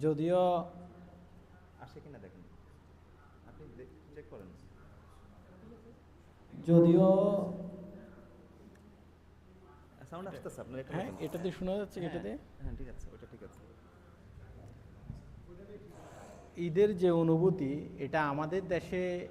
যদিও আসে কিনা দেখেন। আপনি চেক করেন। যদিও সাউন্ড আসতেছে আপনার এটা হ্যাঁ। এটাতে শোনা যাচ্ছে হ্যাঁ, এটাতে হ্যাঁ ঠিক আছে ওটা ঠিক আছে। ঈদের যে অনুভূতি এটা আমাদের দেশে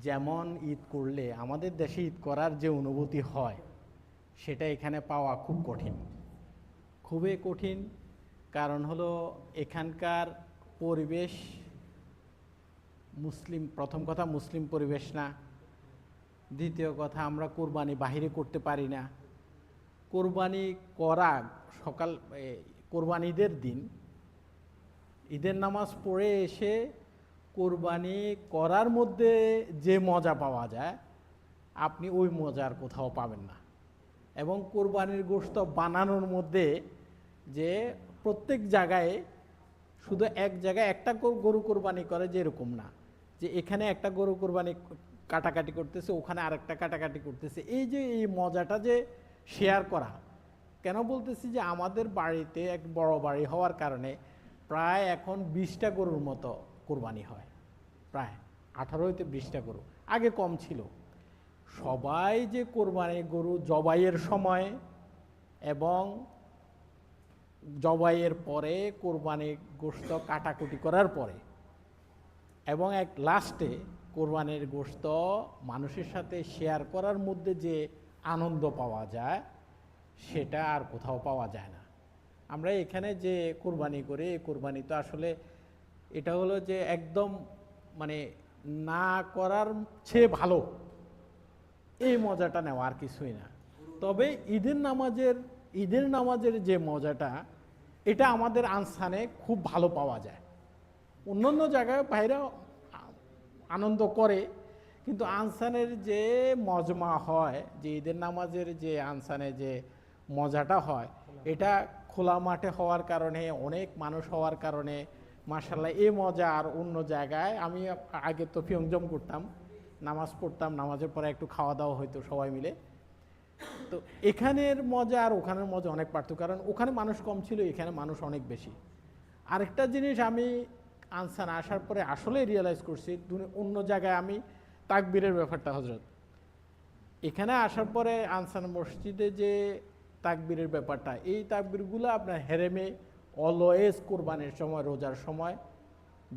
যেমন ঈদ করলে আমাদের দেশে ঈদ করার যে অনুভূতি হয় সেটা এখানে পাওয়া খুব কঠিন। খুবই কঠিন। কারণ হলো এখানকার পরিবেশ মুসলিম, প্রথম কথা মুসলিম পরিবেশ না। দ্বিতীয় কথা আমরা কোরবানি বাহিরে করতে পারি না। কোরবানি করা সকাল কোরবানি ঈদের দিন, ঈদের নামাজ পড়ে এসে কোরবানি করার মধ্যে যে মজা পাওয়া যায়, আপনি ওই মজার কোথাও পাবেন না। এবং কোরবানির গোশত বানানোর মধ্যে যে প্রত্যেক জায়গায় শুধু এক জায়গায় একটা গরু- কোরবানি করে যেরকম না। যে এখানে একটা গরু কোরবানি কাটাকাটি করতেছে, ওখানে আরেকটা কাটাকাটি করতেছে। এই যে এই মজাটা যে শেয়ার করা, কেন বলতেছি যে আমাদের বাড়িতে এক বড় বাড়ি হওয়ার কারণে প্রায় এখন বিশটা গরুর মতো কোরবানি হয়। প্রায় আঠারো হইতে বিশটা গরু, আগে কম ছিল। সবাই যে কোরবানি গরু জবাইয়ের সময় এবং জবাইয়ের পরে কোরবানি গোশত কাটাকুটি করার পরে। এবং এক লাস্টে কোরবানির গোশত মানুষের সাথে শেয়ার করার মধ্যে যে আনন্দ পাওয়া যায়, সেটা আর কোথাও পাওয়া যায় না। আমরা এখানে যে কোরবানি করি, এই কোরবানি তো আসলে এটা হলো যে একদম মানে না করার চেয়ে ভালো। এই মজাটা নেওয়া আর কিছুই না। তবে ঈদের নামাজের ঈদের নামাজের যে মজাটা, এটা আমাদের আনসানে খুব ভালো পাওয়া যায়। অন্যান্য জায়গায় বাইরে আনন্দ করে, কিন্তু আনসানের যে মজমা হয়, যে ঈদের নামাজের যে আনসানে যে মজাটা হয়, এটা খোলা মাঠে হওয়ার কারণে, অনেক মানুষ হওয়ার কারণে মার্শাল্লাহ এ মজা আর অন্য জায়গায় আমি আগে তো ফিয়ংজম করতাম, নামাজ পড়তাম, নামাজের পরে একটু খাওয়া দাওয়া হইতো সবাই মিলে। তো এখানের মজা আর ওখানের মজা অনেক পার্থক্য। কারণ ওখানে মানুষ কম ছিল, এখানে মানুষ অনেক বেশি। আরেকটা জিনিস আমি আনসান আসার পরে আসলে রিয়েলাইজ করছি অন্য জায়গায় আমি তাকবীরের ব্যাপারটা হজরত এখানে আসার পরে আনসান মসজিদে যে তাকবীরের ব্যাপারটা, এই তাকবীরগুলো আপনার হেরেমে অলওয়েজ কোরবানির সময়, রোজার সময়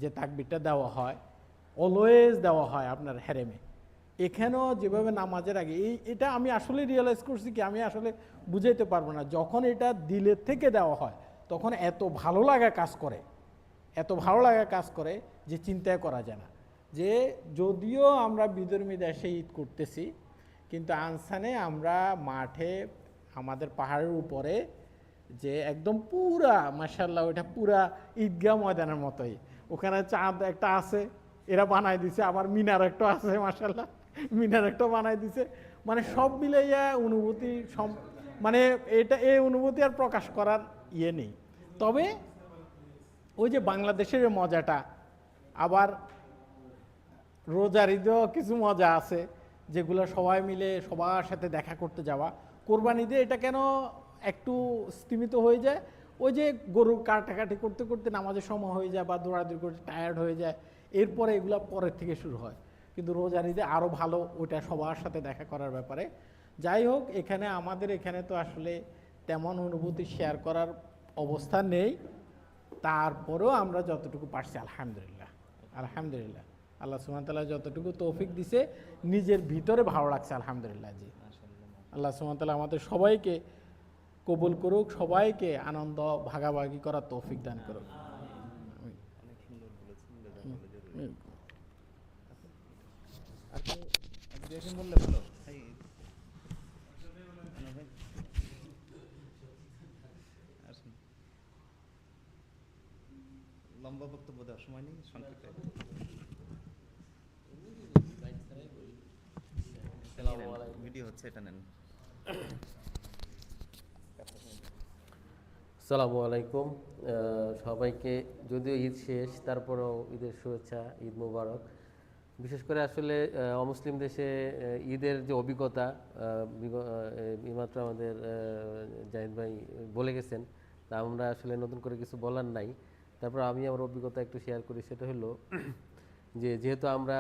যে তাকবীরটা দেওয়া হয় অলওয়েজ দেওয়া হয় আপনার হেরেমে। এখানেও যেভাবে নামাজের আগে, এই, এটা আমি আসলে রিয়েলাইজ করছি কি, আমি আসলে বুঝাইতে পারব না। যখন এটা দিলের থেকে দেওয়া হয়, তখন এত ভালো লাগা কাজ করে, এত ভালো লাগা কাজ করে যে চিন্তায় করা যায় না। যে যদিও আমরা বিধর্মী দেশে ঈদ করতেছি, কিন্তু আনসানে আমরা মাঠে, আমাদের পাহাড়ের উপরে যে একদম পুরা মাসাল্লাহ ওইটা পুরা ঈদগাহ ময়দানের মতোই। ওখানে চাঁদ একটা আছে, এরা বানাই দিছে, আবার মিনার একটা আছে মাসাল্লাহ মিনার একটা বানাই দিছে। মানে সব মিলাইয়া অনুভূতি মানে এটা এই অনুভূতি আর প্রকাশ করার ইয়ে নেই। তবে ওই যে বাংলাদেশের মজাটা, আবার রোজার ঈদেও কিছু মজা আছে, যেগুলো সবাই মিলে সবার সাথে দেখা করতে যাওয়া। কোরবান ঈদে এটা কেন একটু স্তীমিত হয়ে যায়? ওই যে গরু কাটাকাটি করতে করতে নামাজের সময় হয়ে যায় বা দৌড়াদৌড়ি করতে টায়ার্ড হয়ে যায়, এরপরে এগুলো পরের থেকে শুরু হয়। কিন্তু রোজার ঈদে আরও ভালো ওইটা সবার সাথে দেখা করার ব্যাপারে। যাই হোক এখানে আমাদের এখানে তো আসলে তেমন অনুভূতি শেয়ার করার অবস্থা নেই। তারপরেও আমরা যতটুকু পারছি আলহামদুলিল্লাহ আলহামদুলিল্লাহ। আল্লাহ সুমতাল্লাহ যতটুকু তৌফিক দিছে নিজের ভিতরে ভালো লাগছে আলহামদুলিল্লাহ জি। আল্লাহ সুমতাল্লাহ আমাদের সবাইকে কবুল করুক সবাইকে আনন্দ ভাগাভাগি করার তৌফিক দান করুক অনেক সুন্দর বলেছেন জাযাকাল্লাহ জরুরি। হুম। আপনি বললে ভালো। আসুন। লম্বা বক্তব্য দেওয়ার সময় নেই সংক্ষেপে ভিডিও হচ্ছে এটা নেন। সালামু আলাইকুম। আহ, সবাইকে যদিও ঈদ শেষ তারপরেও ঈদের শুভেচ্ছা ঈদ মুবারক। বিশেষ করে আসলে অমুসলিম দেশে ঈদের যে অভিজ্ঞতা এইমাত্র আমাদের জাহিদ ভাই বলে গেছেন তা আমরা আসলে নতুন করে কিছু বলার নাই। তারপর আমি আমার অভিজ্ঞতা একটু শেয়ার করি সেটা হলো যে যেহেতু আমরা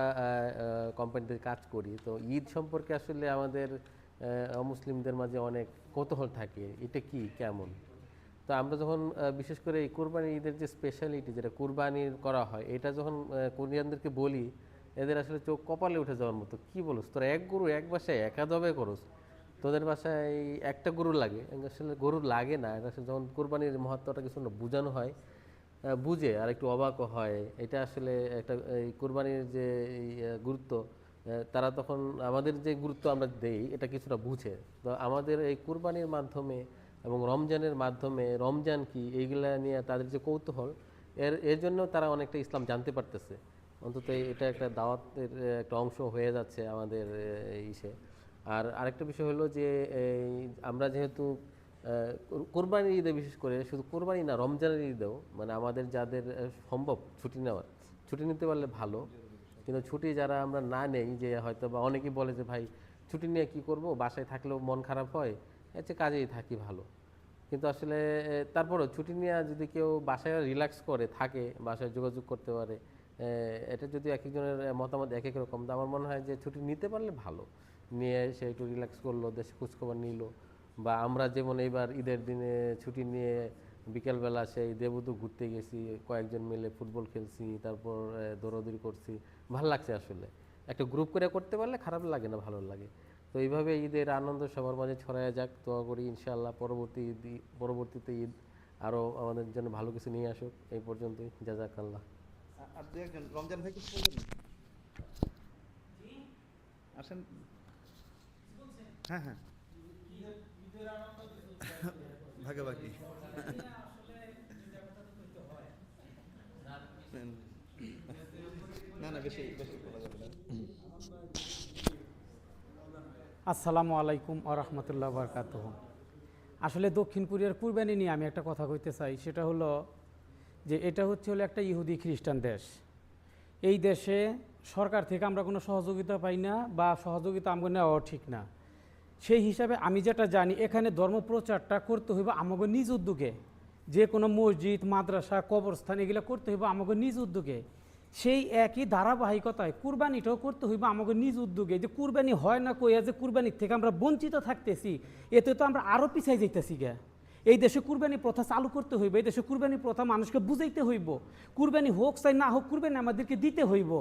কোম্পানিতে কাজ করি তো ঈদ সম্পর্কে আসলে আমাদের আহ, অমুসলিমদের মাঝে অনেক কৌতূহল থাকে এটা কি কেমন? তো আমরা যখন বিশেষ করে এই কোরবানি ঈদের যে স্পেশালিটি যেটা কোরবানির করা হয় এটা যখন কোরিয়ানদেরকে বলি এদের আসলে চোখ কপালে উঠে যাওয়ার মতো। কি বলস? তোরা এক গরু এক বাসায় একা জবে করস, তোদের বাসায় একটা গরু লাগে। আসলে গরু লাগে না, এটা আসলে যখন কোরবানির মহত্বটা কিছু না বোঝানো হয় বুঝে আর একটু অবাকও হয়। এটা আসলে একটা, এই কোরবানির যে গুরুত্ব তারা তখন আমাদের যে গুরুত্ব আমরা দেই, এটা কিছুটা বুঝে। তো আমাদের এই কোরবানির মাধ্যমে এবং রমজানের মাধ্যমে, রমজান কি, এইগুলা নিয়ে তাদের যে কৌতূহল, এর এর জন্য তারা অনেকটা ইসলাম জানতে পারতেছে। অন্তত এটা একটা দাওয়াতের একটা অংশ হয়ে যাচ্ছে আমাদের ইসে। আর আরেকটা বিষয় হলো যে আমরা যেহেতু কোরবানির ঈদে বিশেষ করে, শুধু কোরবানি না, রমজানের ঈদেও মানে আমাদের যাদের সম্ভব ছুটি নেওয়ার, ছুটি নিতে পারলে ভালো। কিন্তু ছুটি যারা আমরা না নেই, যে হয়তো বা অনেকেই বলে যে, ভাই, ছুটি নিয়ে কি করব? বাসায় থাকলেও মন খারাপ হয়? চেয়ে কাজেই থাকি ভালো। কিন্তু আসলে তারপরও ছুটি নিয়ে যদি কেউ বাসায় রিল্যাক্স করে, থাকে, বাসায় যোগাযোগ করতে পারে এটা যদি এক একজনের মতামত এক এক রকম, তো আমার মনে হয় যে ছুটি নিতে পারলে ভালো। নিয়ে সে একটু রিল্যাক্স করল, দেশে খোঁজখবর নিল। বা আমরা যেমন এইবার ঈদের দিনে ছুটি নিয়ে বিকেলবেলা সেই দেবুদু ঘুরতে গেছি, কয়েকজন মিলে ফুটবল খেলছি, তারপর দৌড়াদৌড়ি করছি। ভালো লাগছে আসলে। একটা গ্রুপ করে করতে পারলে খারাপ লাগে না, ভালো লাগে। তো এইভাবে ঈদের আনন্দ সবার মাঝে ছড়ায় যাক, দোয়া করি ইনশাআল্লাহ পরবর্তী ঈদ পরবর্তীতে ঈদ আরও আমাদের জন্য ভালো কিছু নিয়ে আসুক। এই পর্যন্তই। জাজাকাল্লাহ। আর দু একজন রমজান ভাই কিছু বলবেন? আসেন। হ্যাঁ হ্যাঁ। ভাগাভাগি না না বেশি বেশি বলা যাবে না। আসসালামু আলাইকুম আ রহমতুল্লাহ বরকাত আসলে দক্ষিণ কোরিয়ার কুরবানি নিয়ে আমি একটা কথা কইতে চাই সেটা হলো যে এটা হচ্ছে হলো একটা ইহুদি খ্রিস্টান দেশ। এই দেশে সরকার থেকে আমরা কোনো সহযোগিতা পাই না বা সহযোগিতা আমাকে নেওয়াও ঠিক না। সেই হিসাবে আমি যেটা জানি, এখানে ধর্ম প্রচারটা করতে হইব আমাকে নিজ উদ্যোগে। যে কোনো মসজিদ, মাদ্রাসা, কবরস্থান এগুলো করতে হইব আমাকে নিজ উদ্যোগে। সেই একই ধারাবাহিকতায় কুরবানিটাও করতে হইব আমাকে নিজ উদ্যোগে। যে কুরবানি হয় না কইয়া যে কুরবানির থেকে আমরা বঞ্চিত থাকতেছি, এতে তো আমরা আরও পিছাই যাইতেছি গে এই দেশে কুরবানি প্রথা চালু করতে হইব এই দেশে কুরবানি প্রথা মানুষকে বুঝাইতে হইব। কুরবানি হোক চাই না হোক কুরবানি আমাদেরকে দিতে হইব।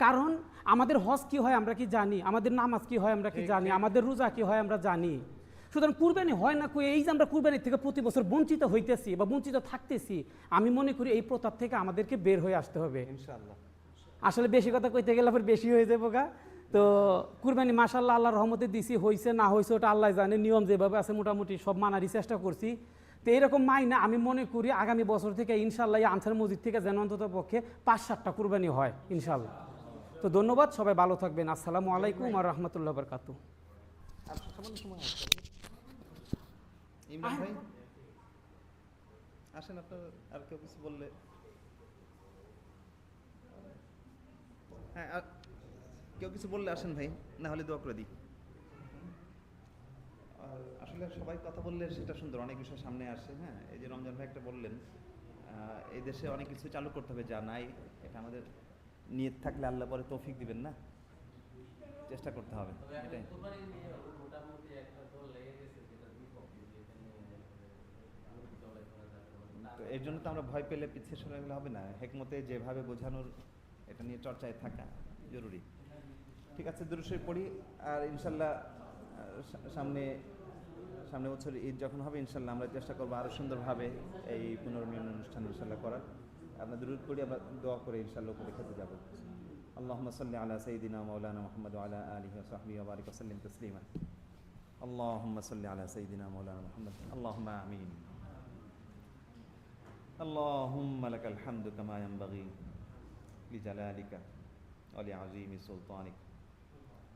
কারণ আমাদের হজ কি হয় আমরা কি জানি আমাদের নামাজ কি হয় আমরা কি জানি আমাদের রোজা কি হয় আমরা জানি। সুতরাং কুরবানি হয় না কই এই যে আমরা কুরবানির থেকে প্রতি বছর বঞ্চিত হইতেছি বা বঞ্চিত থাকতেছি আমি মনে করি এই প্রতাপ থেকে আমাদেরকে বের হয়ে আসতে হবে। ইনশাআল্লাহ। আসলে বেশি কথা কইতে গেলে আবার বেশি হয়ে যাব গা। তো কুরবানি মাসাল্লাহ আল্লাহ রহমতে দিছি হয়েছে না হয়েছে ওটা আল্লাহ জানে, নিয়ম যেভাবে আছে মোটামুটি সব মানারই চেষ্টা করছি। তো এরকম মাই না, আমি মনে করি আগামী বছর থেকে ইনশাল্লাহ আনসার মসজিদ থেকে যেন অন্তত পক্ষে পাঁচ সাতটা কুরবানি হয় ইনশাল্লাহ তো ধন্যবাদ, সবাই ভালো থাকবেন। আসসালামু আলাইকুম আর রহমতুল্লাহ বরকাতু আসেন আপনার, আর কেউ কিছু বললে? হ্যাঁ কেউ কিছু বললে আসেন ভাই না হলে দোয়া করে দিই। আর আসলে সবাই কথা বললে সেটা সুন্দর অনেক বিষয় সামনে আসে হ্যাঁ? এই যে রমজান ভাই একটা বললেন এই দেশে অনেক কিছু চালু করতে হবে যা নাই এটা আমাদের নিয়ত থাকলে আল্লাহ পরে তৌফিক দিবেন না? চেষ্টা করতে হবে এটাই। তো এর জন্য তো আমরা ভয় পেলে পিছিয়ে সরে গেলে হবে না। হেকমতে যেভাবে বোঝানোর এটা নিয়ে চর্চায় থাকা জরুরি। ঠিক আছে দুরুশই পড়ি আর ইনশাল্লাহ আহ, সা- সামনে সামনে বছর ঈদ যখন হবে ইনশাল্লাহ আমরা চেষ্টা করবো আরও সুন্দরভাবে এই পুনর্মিলন অনুষ্ঠান ইনশাল্লাহ করার আমরা দূর করি আমরা দোয়া করে ইনশাল্লাহ উপরে খেতে যাবো اللهم صل على سيدنا مولانا محمد وعلى آله وصحبه وبارك وسلم تسليما اللهم صل على سيدنا مولانا محمد اللهم آمين اللهم لك الحمد كما ينبغي لجلالك ولعظيم سلطانك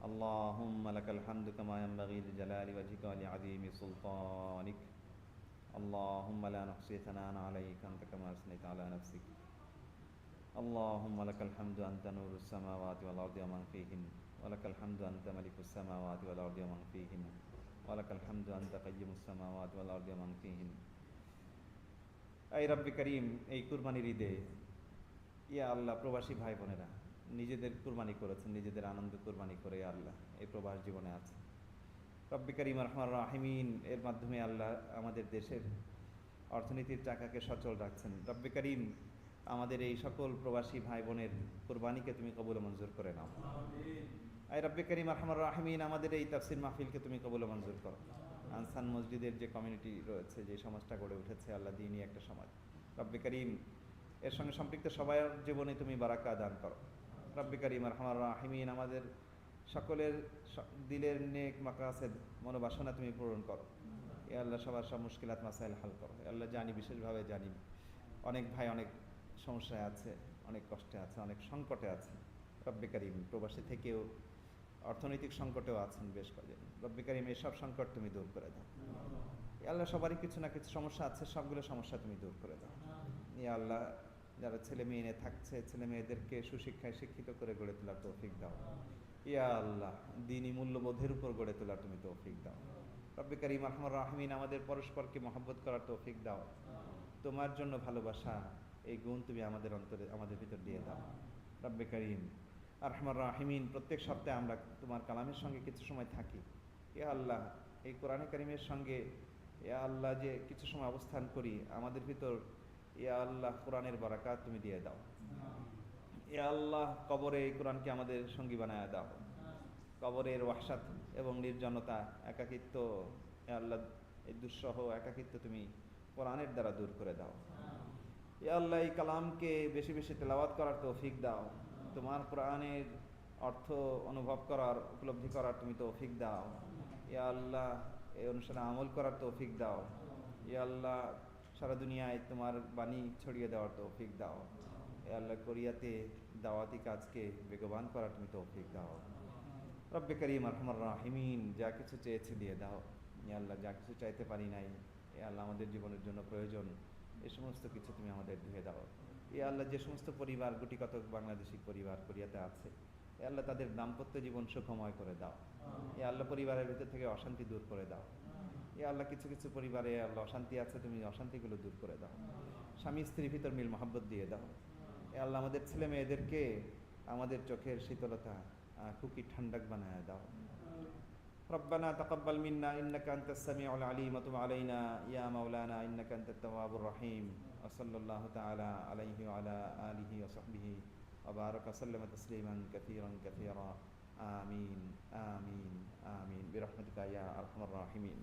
اللهم لك الحمد كما ينبغي لجلال وجهك ولعظيم سلطانك اللهم لا نحصي ثناء عليك أنت كما أثنيت على نفسك اللهم لك الحمد أنت نور السماوات والأرض ومن فيهن ولك الحمد أنت ملك السماوات والأرض ومن فيهن ولك الحمد أنت قيم السماوات والأرض ومن فيهن এই রব্বি করিম এই কুরবানির ঈদে ইয়া আল্লাহ প্রবাসী ভাই বোনেরা নিজেদের কুরবানি করেছেন, নিজেদের আনন্দ কুরবানি করে আল্লাহ এই প্রবাস জীবনে আছে। রব্বি করিম রহমান রাহিমিন, এর মাধ্যমে আল্লাহ আমাদের দেশের অর্থনীতির চাকাকে সচল রাখছেন। রব্বি করিম, আমাদের এই সকল প্রবাসী ভাই বোনের কোরবানিকে তুমি কবুল মঞ্জুর করে নাও। আই রব্বি করিম রহমান রাহিমিন, আমাদের এই তাফসির মাহফিলকে তুমি কবুল মঞ্জুর করো। আনসান মসজিদের যে কমিউনিটি রয়েছে, যে সমাজটা গড়ে উঠেছে, আল্লাহ দিনই একটা সমাজ রব্বি করিম, এর সঙ্গে সম্পৃক্ত সবার জীবনে তুমি বারাকা দান করো। রব্বি করিম রহমান রাহিমিন। আমাদের সকলের দিলের নেক মাকাসেদ মনোবাসনা তুমি পূরণ করো। এ আল্লাহ সবার সব মুশকিলাত, মাসাইল হাল করো। এ আল্লাহ জানি, বিশেষভাবে জানি। অনেক ভাই অনেক সমস্যায় আছে, অনেক কষ্টে আছে, অনেক সংকটে আছে। রব্বি করিম, প্রবাসী থেকেও অর্থনৈতিক সংকটেও আছেন বেশ কজন রব্বি করিম, এসব সংকট তুমি দূর করে দাও। এ আল্লাহ সবারই কিছু না কিছু সমস্যা আছে, সবগুলো সমস্যা তুমি দূর করে দাও। এ আল্লাহ যারা ছেলে মেয়ে নিয়ে থাকছে, ছেলে মেয়েদেরকে সুশিক্ষায় শিক্ষিত করে গড়ে তোলার তৌফিক দাও। ইয়া আল্লাহ, দিনই মূল্যবোধের উপর গড়ে তোলার তুমি তৌফিক দাও। রব্বি করিম রহমান রাহমিন, আমাদের পরস্পরকে মহব্বত করার তৌফিক দাও। তোমার জন্য ভালোবাসা, এই গুণ তুমি আমাদের অন্তরে, আমাদের ভিতর দিয়ে দাও। রব্বে করিম রহমান রাহিমিন, প্রত্যেক সপ্তাহে আমরা তোমার কালামের সঙ্গে কিছু সময় থাকি। ইয়া আল্লাহ, এই কোরআনে করিমের সঙ্গে, ইয়া আল্লাহ যে কিছু সময় অবস্থান করি, আমাদের ভিতর ইয়া আল্লাহ, কোরআনের বারাকাত তুমি দিয়ে দাও। ইয়া আল্লাহ, কবরে এই কোরআনকে আমাদের সঙ্গী বানায় দাও। কবরের ওয়াহসাত এবং নির্জনতা, একাকিত্ব, ইয়া আল্লাহ, এই দুঃসহ একাকিত্ব তুমি কোরআনের দ্বারা দূর করে দাও। ইয়া আল্লাহ, এই কালামকে বেশি বেশি তেলাওয়াত করার তৌফিক দাও। তোমার কোরআনের অর্থ অনুভব করার, উপলব্ধি করার তুমি তৌফিক দাও। ইয়া আল্লাহ, এই অনুসারে আমল করার তৌফিক দাও। ইয়া আল্লাহ সারা দুনিয়ায় তোমার বাণী ছড়িয়ে দেওয়ার তৌফিক দাও। আল্লাহ কোরিয়াতে দাওয়াতি কাজকে বেগবান করার তুমি তৌফিক দাও। রব্বে করিম রহমান রাহিমিন, যা কিছু চেয়েছে দিয়ে দাও। ইয়া আল্লাহ, যা কিছু চাইতে পারি নাই, এ আল্লাহ আমাদের জীবনের জন্য প্রয়োজন। এ সমস্ত কিছু তুমি আমাদের দিয়ে দাও। এ আল্লাহ, যে সমস্ত পরিবার গুটি কত বাংলাদেশি পরিবার কোরিয়াতে আছে, এ আল্লাহ তাদের দাম্পত্য জীবন সুখময় করে দাও। এ আল্লাহ পরিবারের ভিতর থেকে অশান্তি দূর করে দাও। এ আল্লাহ কিছু কিছু পরিবারে এ আল্লাহ অশান্তি আছে তুমি অশান্তিগুলো দূর করে দাও স্বামী স্ত্রীর ভিতর মিল মহাব্বত দিয়ে দাও এ আল্লাহ আমাদের ছেলে মেয়েদেরকে আমাদের চোখের শীতলতা আহ, খুকি ঠান্ডাক বানায় দাও ربنا تقبل منا إنك أنت السميع العليم وتب علينا يا مولانا إنك أنت التواب الرحيم وصلى الله تعالى عليه وعلى آله وصحبه وبارك وسلم تسليما كثيرا كثيرا آمين آمين آمين برحمتك يا أرحم الراحمين